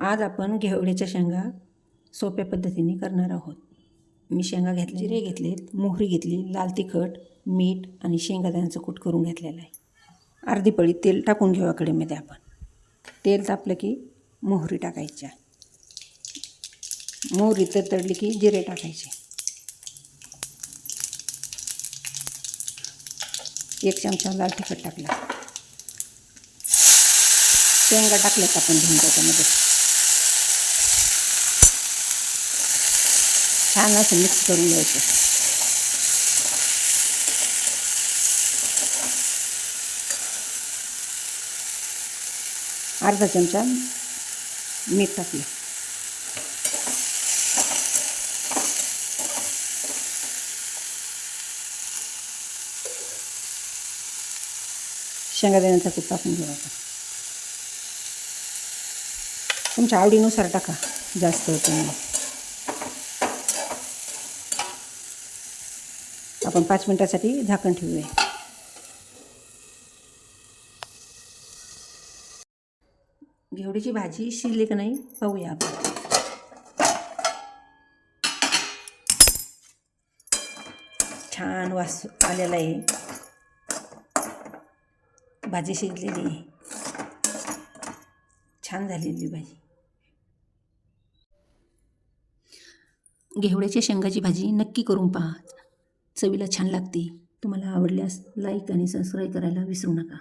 आज आपण घेवड्याच्या शेंगा सोप्या पद्धतीने करणार आहोत. मी शेंगा घेतले जिरे घेतलेत मोहरी घेतली लाल तिखट मीठ आणि शेंगादाण्याचं कूट करून घेतलेलं आहे. अर्धी पळी तेल टाकून घेऊ कडेमध्ये आपण. तेल तापलं की मोहरी टाकायच्या मोहरी तर तडली की जिरे टाकायचे. एक चमचा लाल तिखट टाकला. शेंगा टाकल्यात आपण घेऊन त्याच्यामध्ये. छान असं मिक्स करून घ्यायचं. अर्धा चमचा मीठ टाकलं. शेंगादाण्याचा कूट टाकून घेऊ आता. तुमच्या आवडीनुसार टाका जास्त होतं आपण पाच मिनटासाठी झाकण ठेवूया. घेवडीची भाजी शिजली का नाही पाहूया आपण. छान वास आलेला आहे. भाजी शिजलेली आहे. छान झालेली भाजी. घेवड्याच्या शेंगाची भाजी नक्की करून पहा चवीला छान लागते. तुम्हाला आवडल्यास लाईक आणि सबस्क्राईब करायला विसरू नका.